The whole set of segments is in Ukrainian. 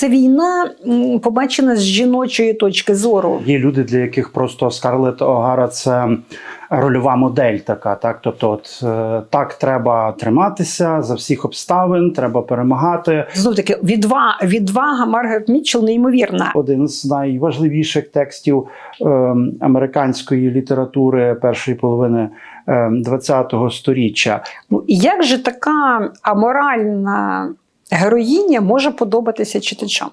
це війна побачена з жіночої точки зору. Є люди, для яких просто Скарлетт Огара це рольова модель така. Так, тобто, от е, так треба триматися за всіх обставин, треба перемагати. Знов таки, відвага, відвага Маргарет Мітчелл неймовірна. Один з найважливіших текстів е, американської літератури першої половини е, ХХ століття. Ну і як же така аморальна героїня може подобатися читачам?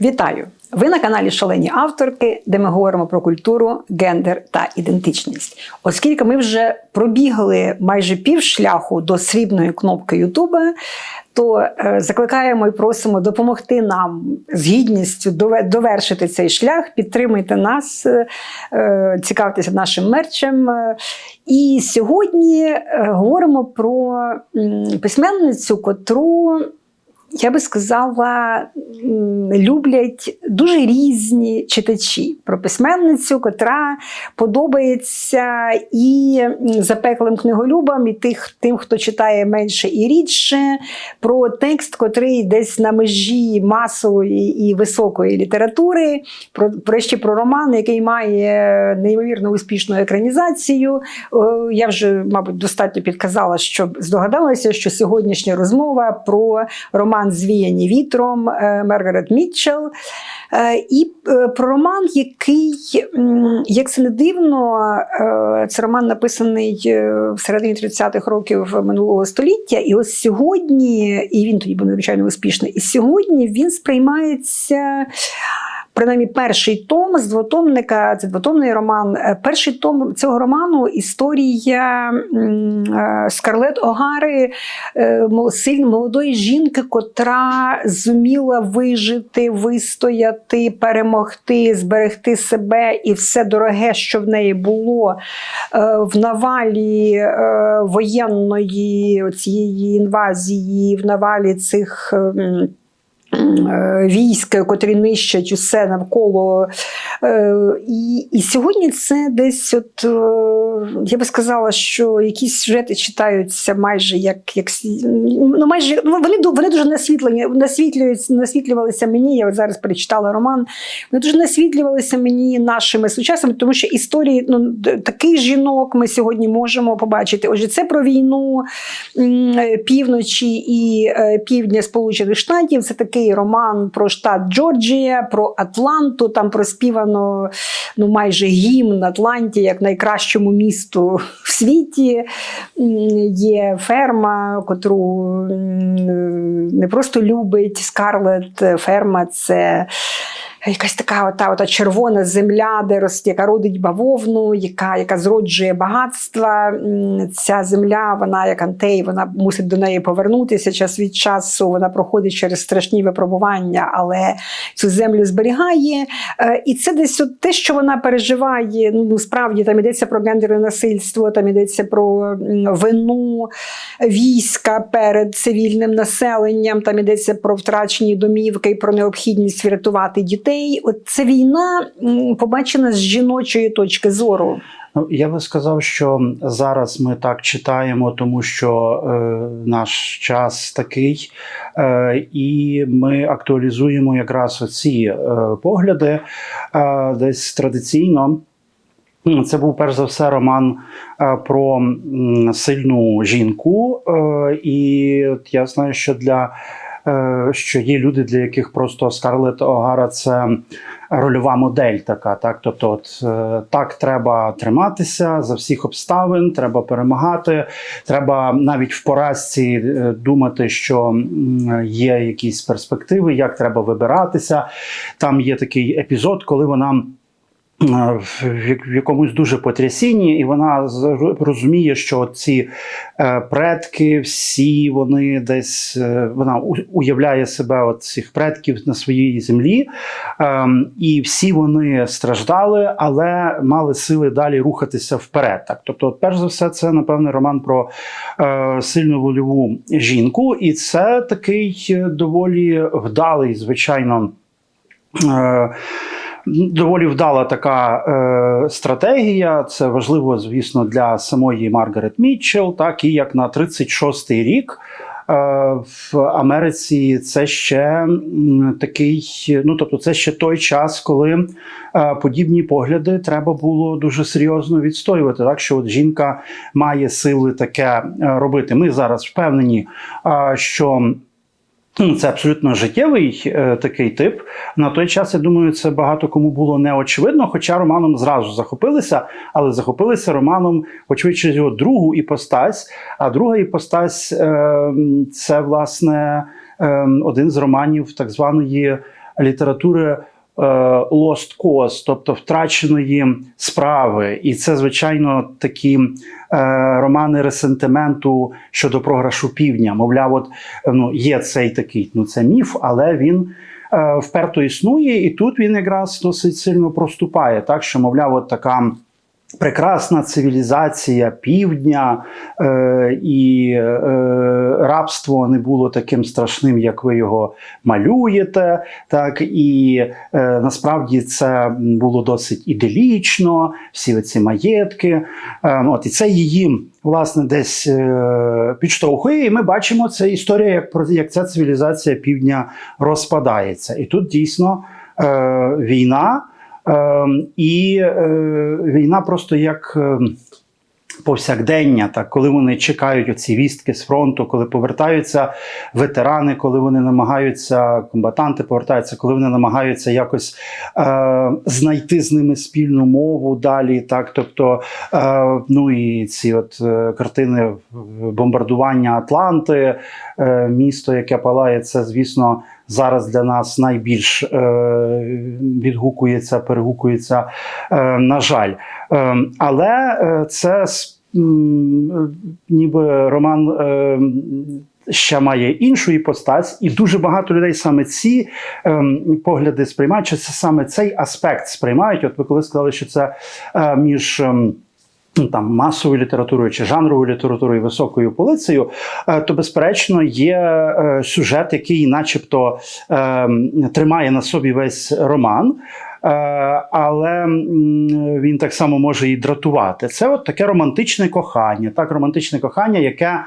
Вітаю! Ви на каналі Шалені авторки, де ми говоримо про культуру, гендер та ідентичність. Оскільки ми вже пробігли майже пів шляху до срібної кнопки Ютуба, то е, закликаємо і просимо допомогти нам з гідністю дове- довершити цей шлях. Підтримуйте нас, е, е, цікавтеся нашим мерчем. І сьогодні говоримо про письменницю, котру я би сказала, люблять дуже різні читачі. Про письменницю, котра подобається і запеклим книголюбам, і тих, тим, хто читає менше і рідше, про текст, котрий десь на межі масової і високої літератури, про, про ще про роман, який має неймовірно успішну екранізацію. Я вже, мабуть, достатньо підказала, щоб здогадалася, що сьогоднішня розмова про роман Звіяні вітром е, Маргарет Мітчелл. Е, І е, про роман, який, як це не дивно, це роман написаний в середині 30-х років минулого століття. І ось сьогодні, і він тоді був надзвичайно успішний, і сьогодні він сприймається. Принаймні, перший том з двотомника, це двотомний роман. Е, Перший том цього роману історія е, Скарлет Огари, е, сильно молодої жінки, котра зуміла вижити, вистояти, перемогти, зберегти себе і все дороге, що в неї було в навалі воєнної цієї інвазії, в навалі цих. Е, Військ, котрі нищать усе навколо. Е, І, і сьогодні це десь, от, е, я би сказала, що якісь сюжети читаються майже як, як ну, майже, ну, вони, вони дуже насвітлені, насвітлюються, насвітлювалися мені. Я от зараз перечитала роман. Вони дуже насвітлювалися мені нашими сучасними, тому що історії ну, таких жінок ми сьогодні можемо побачити. Отже, це про війну півночі і півдня Сполучених Штатів. Це такий роман про штат Джорджія, про Атланту. Там проспівано ну, майже гімн Атланті як найкращому місту в світі. Є ферма, котру не просто любить Скарлет. Ферма це. Якась така ота, ота червона земля, де росте, яка родить бавовну, яка, яка зроджує багатства. Ця земля, вона як антей, вона мусить до неї повернутися час від часу. Вона проходить через страшні випробування, але цю землю зберігає. Е, І це десь от те, що вона переживає. Ну справді там йдеться про гендерне насильство, там йдеться про вину війська перед цивільним населенням, там йдеться про втрачені домівки і про необхідність врятувати дітей. От це війна побачена з жіночої точки зору. Ну, я би сказав, що зараз ми так читаємо, тому що е, наш час такий, е, і ми актуалізуємо якраз оці е, погляди е, десь традиційно. Це був перш за все роман е, про сильну жінку, е, і от я знаю, що для що є люди, для яких просто Скарлетт Огара це рольова модель така. Так, тобто, от е, так треба триматися за всіх обставин, треба перемагати. Треба навіть в поразці е, думати, що є якісь перспективи, як треба вибиратися. Там є такий епізод, коли вона. В якомусь дуже потрясінні, і вона розуміє, що ці е, предки, всі вони десь е, вона уявляє себе от цих предків на своїй землі, ем, і всі вони страждали, але мали сили далі рухатися вперед. Так, тобто, перш за все, це напевне роман про е, сильну вольову жінку, і це такий доволі вдалий, звичайно. Доволі вдала така е, стратегія. Це важливо, звісно, для самої Маргарет Мітчелл, так і як на 36-й рік. е, В Америці це ще такий, ну тобто, це ще той час, коли е, подібні погляди треба було дуже серйозно відстоювати. Так що от жінка має сили таке е, робити. Ми зараз впевнені, що Це абсолютно життєвий е, такий тип. На той час, я думаю, це багато кому було неочевидно, хоча романом зразу захопилися, але захопилися романом, очевидно, через його другу іпостась. А друга іпостась е, це, власне, е, один з романів так званої літератури. Е, Lost Cause, тобто втраченої справи, і це звичайно такі е, романи ресентименту щодо програшу півдня. Мовляв, от ну є цей такий, ну це міф, але він е, вперто існує, і тут він якраз досить сильно проступає. Так що, мовляв, от така. Прекрасна цивілізація півдня е, і е, рабство не було таким страшним, як ви його малюєте. Так і е, насправді це було досить іделічно, всі ці маєтки. Е, от і це її власне десь е, підштовхує. І ми бачимо це історія, як про як ця цивілізація півдня розпадається. І тут дійсно е, війна. Е, і е, війна просто як е, повсякдення, так, коли вони чекають оці вістки з фронту, коли повертаються ветерани, коли вони намагаються, комбатанти повертаються, коли вони намагаються якось е, знайти з ними спільну мову далі. Так, тобто, е, ну і ці от е, картини бомбардування Атланти, е, місто, яке палає, це, звісно. Зараз для нас найбільш е, відгукується, перегукується, е, на жаль. Е, але е, це ніби роман. Е, Ще має іншу іпостась, і дуже багато людей саме ці ем, погляди сприймають, чи це саме цей аспект сприймають. От ви коли сказали, що це е, між. ем, там масовою літературою чи жанровою літературою і високою полицею, е, то безперечно є сюжет, який, начебто, тримає на собі весь роман. Е, Але він так само може і дратувати. Це от таке романтичне кохання. Так, романтичне кохання, яке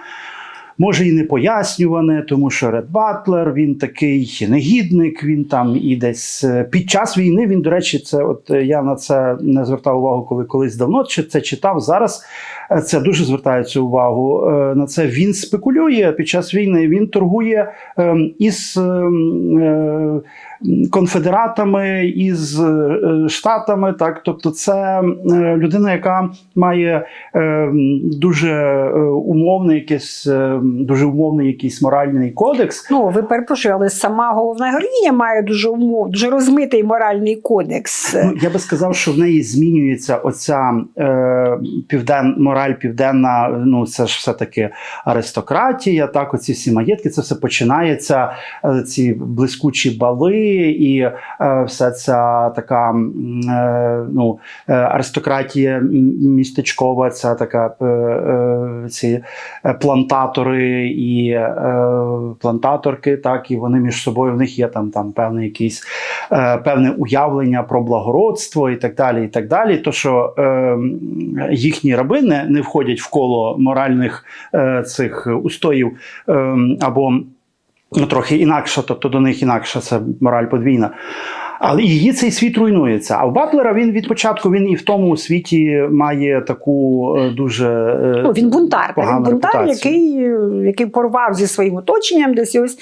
може і не пояснюване, тому що Ред Батлер він такий негідник. Він там і десь е, під час війни. Він, до речі, це от е, я на це не звертав увагу, коли колись давно чи це читав. Зараз це дуже звертається увагу на це. Він спекулює під час війни. Він торгує ем, із ем, конфедератами, із е, штатами. Так, тобто, це е, людина, яка має е, дуже умовний якийсь, дуже умовний якийсь моральний кодекс. Ну, ви перепрошую, але сама головна героїня має дуже умов, дуже розмитий моральний кодекс. Ну, я би сказав, що в неї змінюється оця е, півден, мораль південна. Ну це ж все таки аристократія. Так, оці всі маєтки, це все починається. ці блискучі бали, і е, вся ця така е, ну, е, аристократія містечкова, ця така ці плантатори і плантаторки, так, і вони між собою в них є там, там певний якийсь е, певне уявлення про благородство і так далі. І так далі. То, що їхні раби не, не входять в коло моральних цих устоїв е, або ну, трохи інакше, тобто до них інакша це мораль подвійна. Але її цей світ руйнується. А в Батлера він від початку він і в тому світі має таку е, дуже е, Ну, він бунтар, він бунтар, який, який порвав зі своїм оточенням десь ось.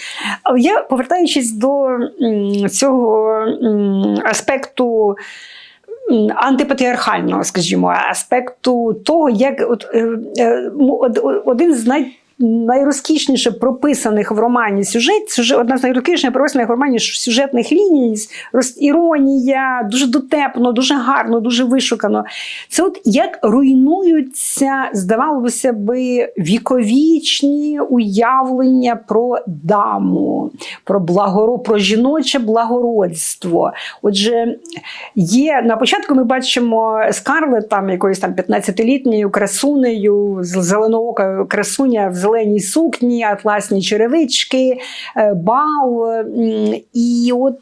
Я повертаючись до цього аспекту. Антипатріархального, скажімо, аспекту того, як от, е, один з най, найрозкішніше прописаних в романі сюжет, сюжет одна з найрозкішніше прописаних в романі сюжетних ліній, роз, іронія, дуже дотепно, дуже гарно, дуже вишукано. Це от як руйнуються, здавалося би, віковічні уявлення про даму, про благоро, про жіноче благородство. Отже, є на початку ми бачимо Скарлет, там якоюсь там 15-літньою красунею, з- зеленоокою красуня в зеленій сукні, атласні черевички, е, бал. І от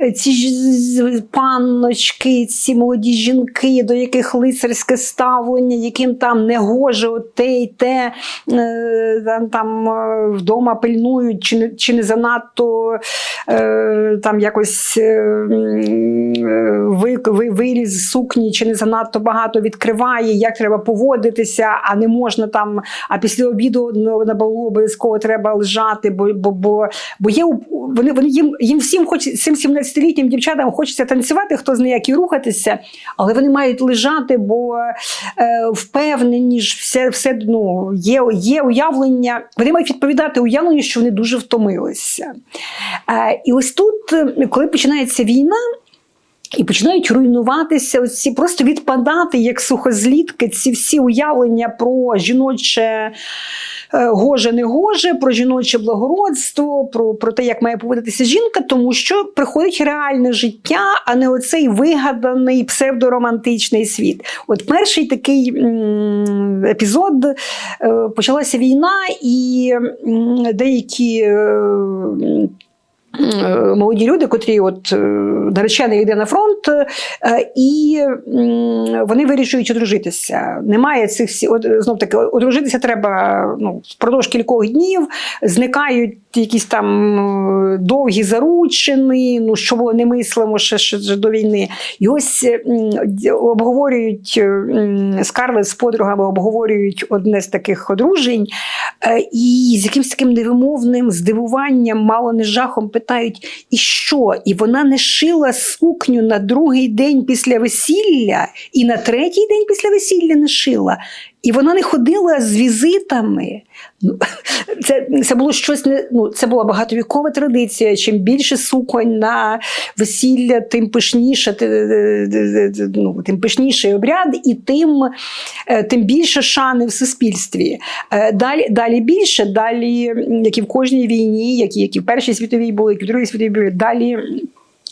е, ці панночки, ці молоді жінки, до яких лицарське ставлення, яким там не гоже от те й те, е, там, е, вдома пильнують, чи не, чи не занадто е, там якось е, е, виріз сукні, чи не занадто багато відкриває, як треба поводитися, а не можна там, а після обіду ну, на балу обов'язково треба лежати, бо, бо, бо, бо є вони, вони їм, їм всім хоч цим 17-літнім дівчатам хочеться танцювати, хто знає, як і рухатися, але вони мають лежати, бо е, впевнені ж все, все ну, є, є уявлення. Вони мають відповідати уявленню, що вони дуже втомилися. Е, і ось тут, коли починається війна. І починають руйнуватися, ці просто відпадати як сухозлітки, ці всі уявлення про жіноче е, гоже не гоже, про жіноче благородство, про, про те, як має поводитися жінка, тому що приходить реальне життя, а не оцей вигаданий псевдоромантичний світ. От перший такий епізод е, почалася війна, і деякі. Е, Молоді люди, котрі от е, наречений йде на фронт, е, і вони вирішують одружитися. Немає цих всі знов таки, одружитися треба ну, впродовж кількох днів, зникають якісь там довгі заручини, ну що було немислимо ще, ще до війни. І ось обговорюють Скарлет з подругами, обговорюють одне з таких одружень. І з якимось таким невимовним здивуванням, мало не жахом питають: і що? І вона не шила сукню на другий день після весілля, і на третій день після весілля не шила. І вона не ходила з візитами. Ну, це, це було щось ну, це була багатовікова традиція. Чим більше суконь на весілля, тим пишніше, е, ну, тим пишніший обряд, і тим, е, тим більше шани в суспільстві. Е, Далі, далі більше, далі, як і в кожній війні, як і, в Першій світовій були, і в Другій світовій були, далі.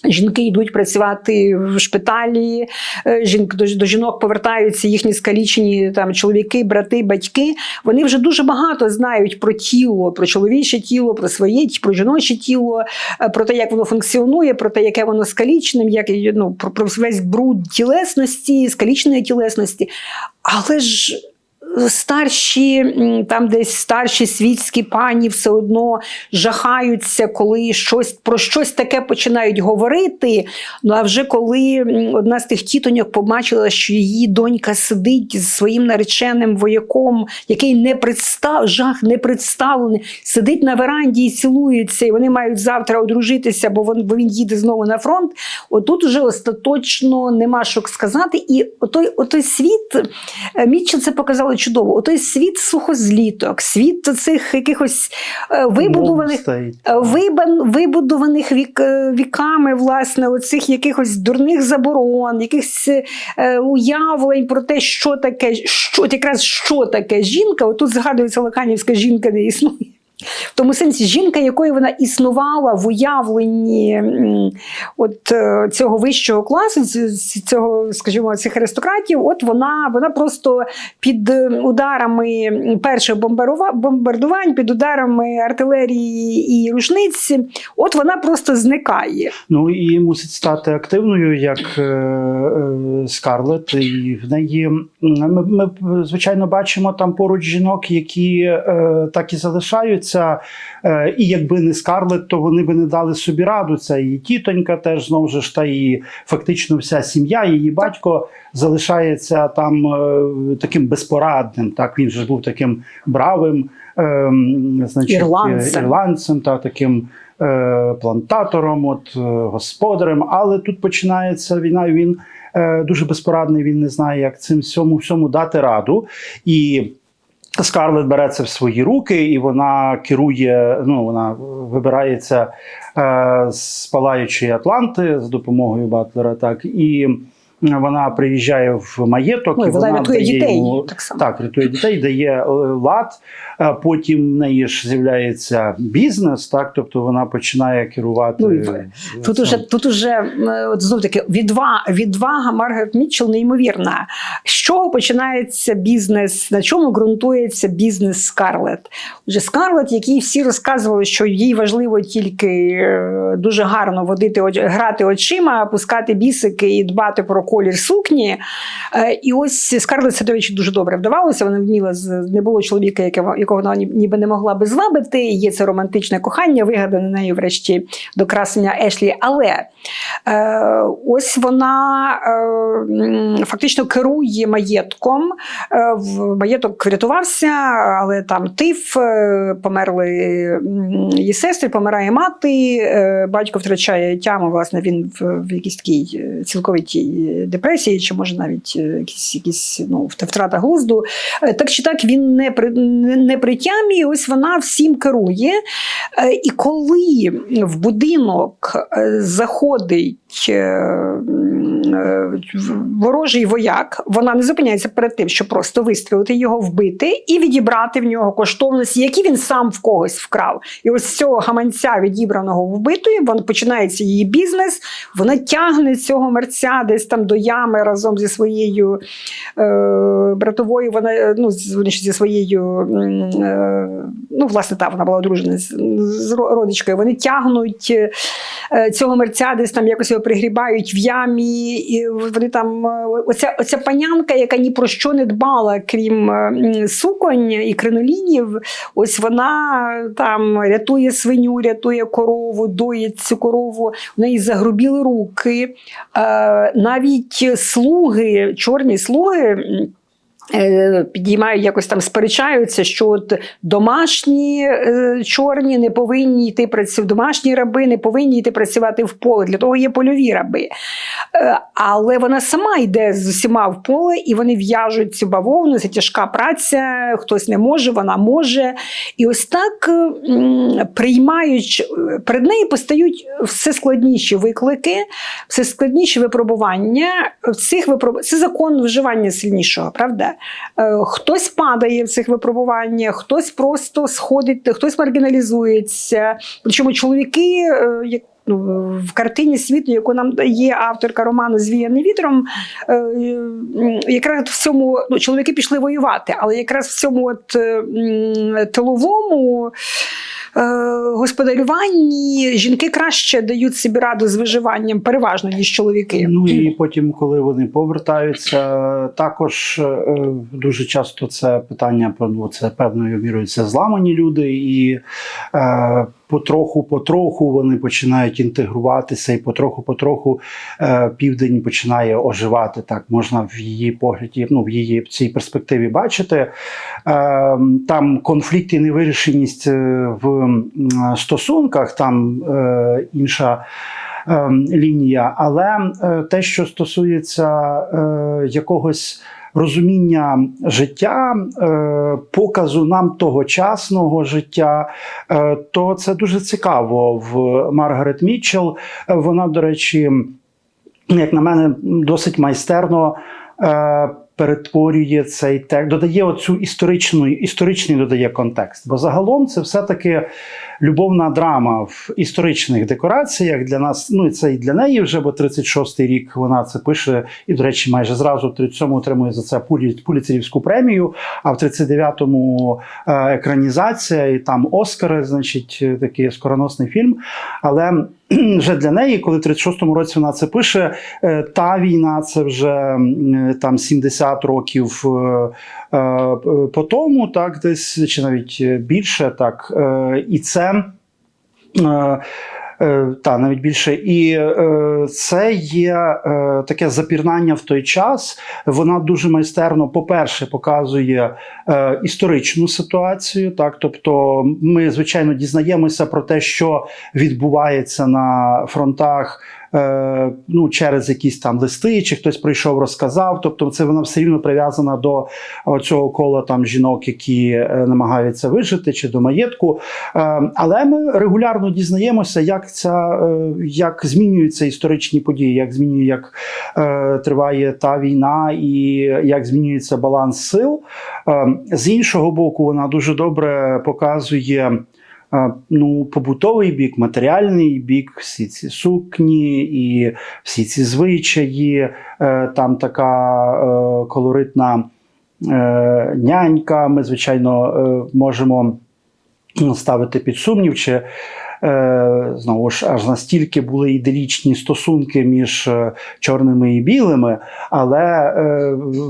Жінки йдуть працювати в шпиталі, е, жінки до, до жінок повертаються їхні скалічені там чоловіки, брати, батьки. Вони вже дуже багато знають про тіло, про чоловіче тіло, про своє про жіноче тіло, е, про те, як воно функціонує, про те, яке воно скалічним, як ну, про, про весь бруд тілесності, скалічної тілесності. Але ж старші, там десь старші світські пані все одно жахаються, коли щось про щось таке починають говорити. Ну а вже коли одна з тих тітоньок побачила, що її донька сидить зі своїм нареченим вояком, який не представ, жах не представлений, сидить на веранді і цілується, і вони мають завтра одружитися, бо він, бо він їде знову на фронт. Отут уже остаточно нема що сказати. І отой, отой світ, е, Мітчел це показало чудово. Отой світ сухозліток, світ цих якихось вибудуваних вибудованих. Е, Вибан, вибудованих вік, е, віками, власне, оцих якихось дурних заборон, якихось е, уявлень про те, що таке, що якраз що таке жінка. Отут згадується Лаканівська жінка не існує. В тому сенсі, жінка, якою вона існувала в уявленні от е, цього вищого класу, цього, скажімо, цих аристократів, от вона, вона просто під е, ударами перших бомбардувань, під ударами артилерії і рушниць, от вона просто зникає. Ну і мусить стати активною, як е, е, Скарлет. І в неї ми, ми звичайно бачимо там поруч жінок, які е, так і залишаються. Е, і якби не Скарлет, то вони би не дали собі раду. Це її тітонька, теж знову ж та і фактично вся сім'я. Її батько залишається там е, таким безпорадним. Так він же був таким бравим, е, значить, Ірландцем. ірландцем та таким е, плантатором, от господарем. Але тут починається війна. і Він е, дуже безпорадний. Він не знає, як цим всьому всьому дати раду. І Скарлет бере це в свої руки, і вона керує. Ну вона вибирається е, з палаючої Атланти з допомогою Батлера. Так і Вона приїжджає в маєток, Ну, і вона рятує дає дітей йому- так само. так, рятує дітей, дає е, лад. Потім в неї ж з'являється бізнес, так тобто вона починає керувати. Ну, Тут уже тут уже е, от знов таки відвага, відвага Маргарет Мітчелл неймовірна. З чого починається бізнес? На чому ґрунтується бізнес Скарлет? Отже, Скарлет, якій всі розказували, що їй важливо тільки е, дуже гарно водити грати очима, пускати бісики і дбати про колір сукні. Е, І ось Скарлет це, до речі, дуже добре вдавалося. Вона вміла не було чоловіка, якого, вона ніби не могла би звабити. Є це романтичне кохання, вигадане нею врешті до красення Ешлі. Але е, ось вона е, фактично керує маєтком. Маєток врятувався, але там тиф, померли її сестри, помирає мати, батько втрачає тяму. Власне, він в, якійсь такій цілковитій депресії, чи може навіть е, якісь, якісь ну, втрата глузду. Е, Так чи так він не при, не, при тямі, ось вона всім керує. Е, І коли в будинок заходить ворожий вояк, вона не зупиняється перед тим, щоб просто вистрілити його, вбити і відібрати в нього коштовності, які він сам в когось вкрав. І ось з цього гаманця, відібраного вбитої, вон починається її бізнес. Вона тягне цього мерця десь там до ями разом зі своєю е, братовою. Вона е, ну, зі своєю. Е, ну, власне, так, вона була одружена з, з родичкою. Вони тягнуть е, цього мерця, десь там якось його пригрібають в ямі. І вони там е, оця, оця панянка, яка ні про що не дбала, крім е, суконь і кринолінів, ось вона там рятує свиню, рятує корову, доїть цю корову. У неї загрубіли руки. Е, навіть слуги, чорні слуги. Е, Підіймають якось там сперечаються, що от домашні е, чорні не повинні йти працювати, домашні раби не повинні йти працювати в поле. Для того є польові раби. Е, Але вона сама йде з усіма в поле, і вони в'яжуть цю бавовну. Це тяжка праця, хтось не може, вона може. І ось так, приймаючи, перед нею постають все складніші виклики, все складніші випробування. Цих випроб... Це закон виживання сильнішого, правда? Е, Хтось падає в цих випробуваннях, хтось просто сходить, хтось маргіналізується. Причому чоловіки, е, як ну, в картині світу, яку нам дає авторка роману Звіяний вітром, е, якраз в цьому ну, чоловіки пішли воювати, але якраз в цьому от, тиловому. Е, Господарюванні жінки краще дають собі раду з виживанням переважно, ніж чоловіки. Ну і потім, коли вони повертаються, також е, дуже часто це питання про ну, це певною мірою це зламані люди, і е, потроху-потроху вони починають інтегруватися, і потроху-потроху е, південь починає оживати. Так можна в її погляді, ну в її в цій перспективі бачити. Е, там конфлікт і невирішеність е, в стосунках, там інша лінія. Але те, що стосується якогось розуміння життя, е, показу нам тогочасного життя, е, то це дуже цікаво в Маргарет Мітчелл. Е, Вона, до речі, як на мене, досить майстерно. Перетворює цей текст, додає оцю історичну, історичний додає контекст. Бо загалом це все-таки любовна драма в історичних декораціях для нас. Ну і це і для неї вже, бо 36-й рік вона це пише, і, до речі, майже зразу в 37-му отримує за це Пулі- Пуліцерівську премію. А в 39-му е, екранізація, і там Оскари, значить, е, такий скороносний фільм. Але вже для неї, коли в 36-му році вона це пише, е, та війна це вже там 70 років е, е, по тому, так, десь чи навіть більше, так. Е, І це. Е, Та навіть більше, і е, це є е, таке запірнання в той час. Вона дуже майстерно, по-перше, показує історичну ситуацію. Так, тобто, ми звичайно дізнаємося про те, що відбувається на фронтах е, ну, через якісь там листи, чи хтось прийшов, розказав. Тобто, це вона все рівно прив'язана до цього кола там жінок, які е, намагаються вижити, чи до маєтку. Е, але ми регулярно дізнаємося, як ця е, як змінюються історичні події, як змінює, як е, триває та війна, і як змінюється баланс сил. Е, з іншого боку, вона дуже добре показує. Ну, побутовий бік, матеріальний бік, всі ці сукні і всі ці звичаї. Е, Там така е, колоритна е, нянька. Ми, звичайно, можемо ставити під сумнів, чи знову ж аж настільки були іделічні стосунки між чорними і білими, але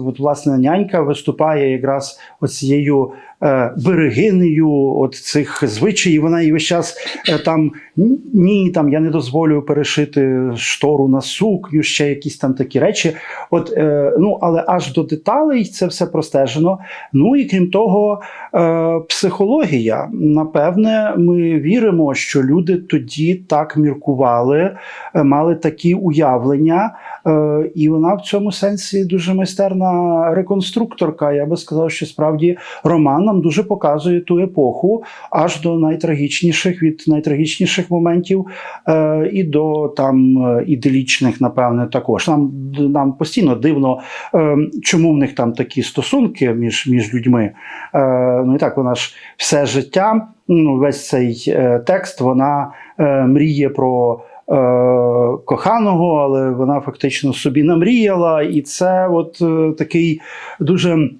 от, власне нянька виступає якраз оцією берегинею от цих звичаїв. Вона і весь час е, там ні, там я не дозволю перешити штору на сукню, ще якісь там такі речі. От, е, ну, але аж до деталей це все простежено. Ну і крім того, е, психологія. Напевне, ми віримо, що люди тоді так міркували, е, мали такі уявлення, е, і вона в цьому сенсі дуже майстерна реконструкторка. Я би сказав, що справді роман нам дуже показує ту епоху, аж до найтрагічніших від найтрагічніших моментів, е, і до там е, іделічних, напевне, також. Нам, нам постійно дивно, е, чому в них там такі стосунки між, між людьми. Е, ну і так, вона ж все життя, ну, весь цей е, текст, вона е, мріє про. е, Коханого, але вона фактично собі намріяла, і це от е, такий дуже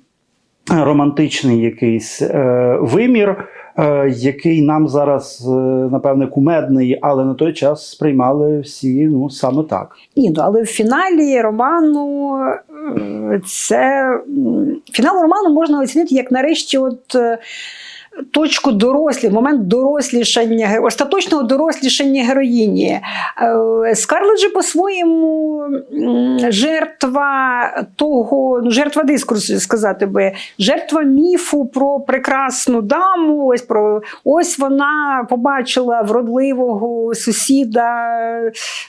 романтичний якийсь е, вимір, е, який нам зараз, е, напевне, кумедний, але на той час сприймали всі ну, саме так. Ні, ну але в фіналі роману е, це фінал роману можна оцінити як нарешті, от. Точку дорослі, момент дорослішання, остаточного дорослішання героїні. Е, Скарлетт же по-своєму жертва того, ну, жертва дискурсу, сказати би, жертва міфу про прекрасну даму. Ось про ось вона побачила вродливого сусіда,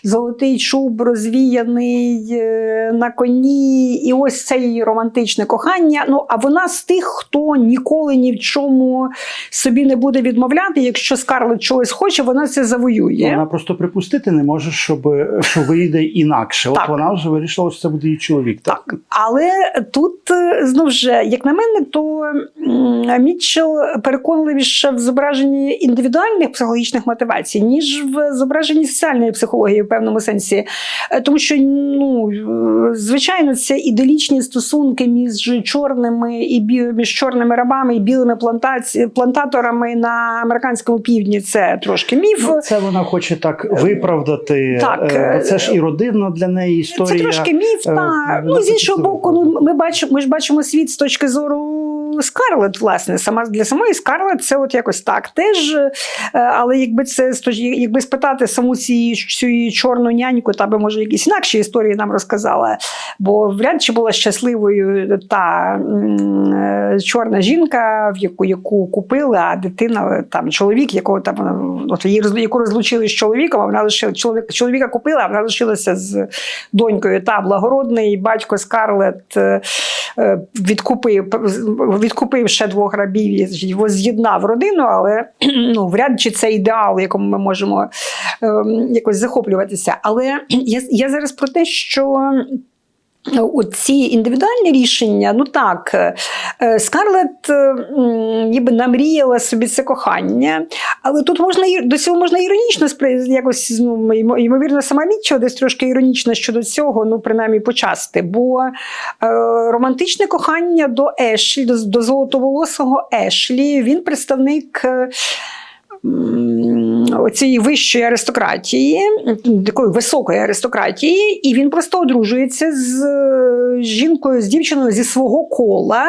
золотий чуб розвіяний е, на коні, і ось це її романтичне кохання. Ну а вона з тих, хто ніколи ні в чому собі не буде відмовляти. Якщо Скарлетт чогось хоче, вона це завоює. Вона просто припустити не може, щоб що вийде інакше. От вона вже вирішила, що це буде її чоловік. Так, але тут е, знов же, як на мене, то м, Мітчелл переконливіше в зображенні індивідуальних психологічних мотивацій, ніж в зображенні соціальної психології в певному сенсі. Е, Тому що, ну, е, звичайно, це іделічні стосунки між чорними і бі... між чорними рабами і білими плантаці... плантаторами на американському півдні. Це трошки міф. Ну, це вона хоче так виправдати. Так, Е, е, Це ж і родинна для неї історія. Це трошки міф, е, та ну з іншого боку, ну ми бачимо, ми ж бачимо світ з точки зору Скарлет, власне, сама для самої Скарлет це от якось так теж. Е, Але якби це якби спитати саму цю чорну няньку, та би може якісь інакші історії нам розказала. Бо вряд чи була щасливою та е, чорна жінка, в яку яку купили, а дитина там чоловік, якого там от її яку розлучили з чоловіком, а вона лише чоловік, чоловіка купила, а вона лишилася з донькою. Та благородний батько Скарлет е, відкупив, відкупив ще двох рабів, і з'єднав родину, але ну, вряд чи це ідеал, якому ми можемо е, якось захоплюватися. Але я, я зараз про те, що. От ці індивідуальні рішення, ну так, е, Скарлет е, ніби намріяла собі це кохання, але тут можна до цього можна іронічно якось ну, ймовірно, сама Мітчелл десь трошки іронічно щодо цього, ну принаймні почасти. Бо е, романтичне кохання до Ешлі, до, до золотоволосого Ешлі, він представник. е, Оцієї вищої аристократії, такої високої аристократії, і він просто одружується з е, жінкою, з дівчиною зі свого кола.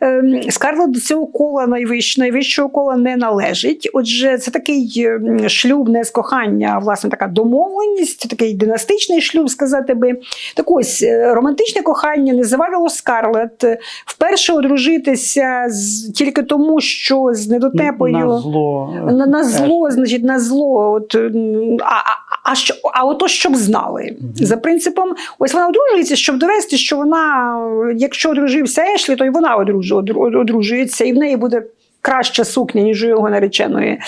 Ем, Скарлет до цього кола найвищ, найвищого кола не належить. Отже, це такий ем, шлюб не з кохання, а власне така домовленість, такий династичний шлюб, сказати би. Так ось е, романтичне кохання не завадило Скарлет е, вперше одружитися з тільки тому, що з недотепою на зло. на, на зло, значить, на зло. От, а, а, А що, а ото щоб знали. За принципом, ось вона одружується, щоб довести, що вона, якщо одружився Ешлі, то й вона одружу- одру- одружується, і в неї буде. Краща сукня, ніж у його нареченої.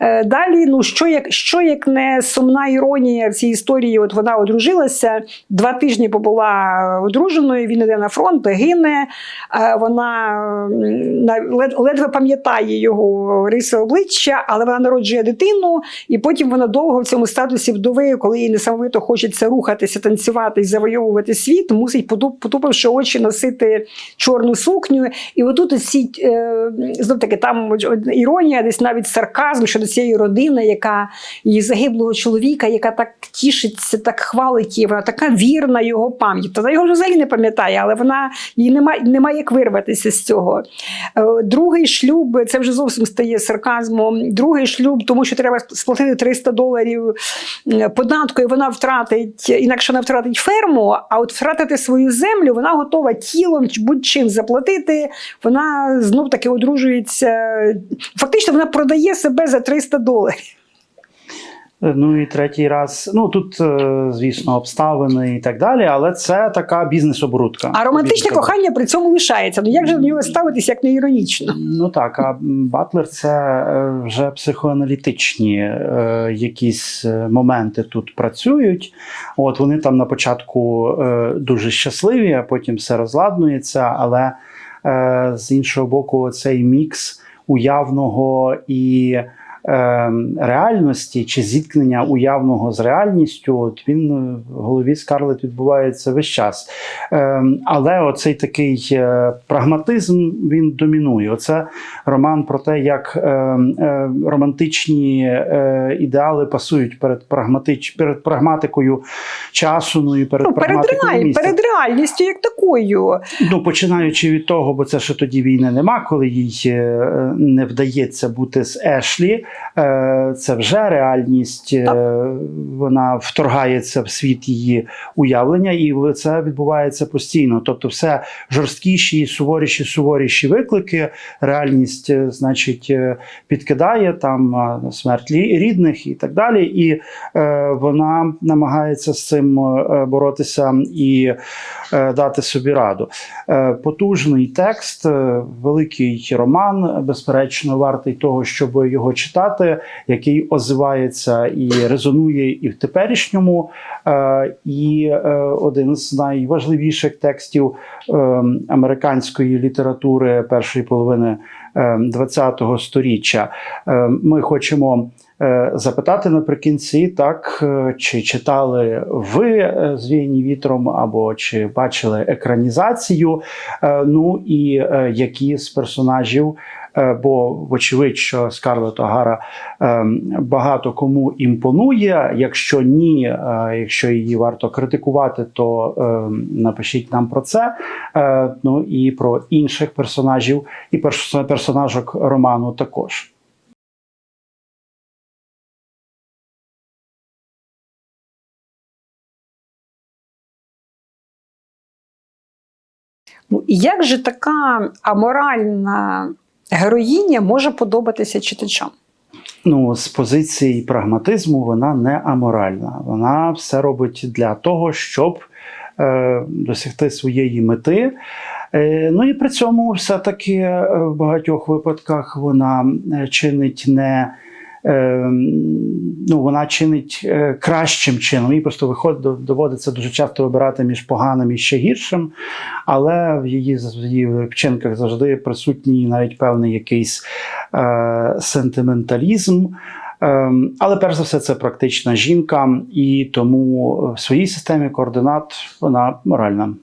Е, Далі, ну що як, що як не сумна іронія в цій історії? От вона одружилася, два тижні побула одруженою, він іде на фронт, гине. Е, Вона на- лед- ледве пам'ятає його риси обличчя, але вона народжує дитину, і потім вона довго в цьому статусі вдови, коли їй несамовито хочеться рухатися, танцювати і завойовувати світ, мусить, потупивши очі, носити чорну сукню. І отут ці е, знов таки там іронія, десь навіть сарказм щодо цієї родини, яка її загиблого чоловіка, яка так тішиться, так хвалить її, вона така вірна його пам'яті. Вона його взагалі не пам'ятає, але вона їй немає, немає як вирватися з цього. Е, Другий шлюб це вже зовсім стає сарказмом. Другий шлюб, тому що треба сплатити 300 доларів податку, і вона втратить, інакше вона втратить ферму, а от втратити свою землю, вона готова тілом будь-чим заплатити. Вона знов таки одружується. Фактично, вона продає себе за 300 доларів. Ну і третій раз, ну тут, е, звісно, обставини і так далі, але це така бізнес-оборудка. А романтичне Бізнес-оборудка. кохання при цьому лишається. Ну як же до нього ставитись, як не іронічно? Ну так, а Батлер це е, вже психоаналітичні е, якісь е, моменти тут працюють. От вони там на початку е, дуже щасливі, а потім все розладнується. Але е, з іншого боку, цей мікс уявного і реальності чи зіткнення уявного з реальністю, от він е, в голові Скарлет відбувається весь час. Е, але оцей такий е, прагматизм він домінує. Оце роман про те, як е, е, романтичні ідеали пасують перед прагматич, перед прагматикою часу, ну і перед Ну, перед, прагматикою реаль... місця. перед реальністю як такою. Ну, починаючи від того, бо це ще тоді війни нема, коли їй не вдається бути з Ешлі. Е, Це вже реальність, е, вона вторгається в світ її уявлення, і це відбувається постійно. Тобто, все жорсткіші, суворіші, суворіші виклики. Реальність, е, значить, підкидає там смерть рідних і так далі. І е, вона намагається з цим боротися і е, дати собі раду. Е, Потужний текст, великий роман, безперечно, вартий того, щоб його читати, який озивається і резонує і в теперішньому. Е, І е, один з найважливіших текстів е, американської літератури першої половини ХХ сторіччя. Е, Ми хочемо запитати наприкінці, так чи читали ви звіяні вітром, або чи бачили екранізацію. Ну і які з персонажів. Е, Бо вочевидь, що Скарлет Огара е, багато кому імпонує. Якщо ні, е, якщо її варто критикувати, то напишіть нам про це. Ну і про інших персонажів і персонажок роману також. Ну, як же така аморальна героїня може подобатися читачам? Ну, з позиції прагматизму вона не аморальна. Вона все робить для того, щоб е, досягти своєї мети. Е, ну і при цьому все-таки е, в багатьох випадках вона е, чинить не. Е, Ну, вона чинить е, кращим чином. Їй просто виходить, доводиться дуже часто вибирати між поганим і ще гіршим, але в її, в її вчинках завжди присутній навіть певний якийсь е, сентименталізм. Ем, Але перш за все, це практична жінка, і тому в своїй системі координат вона моральна.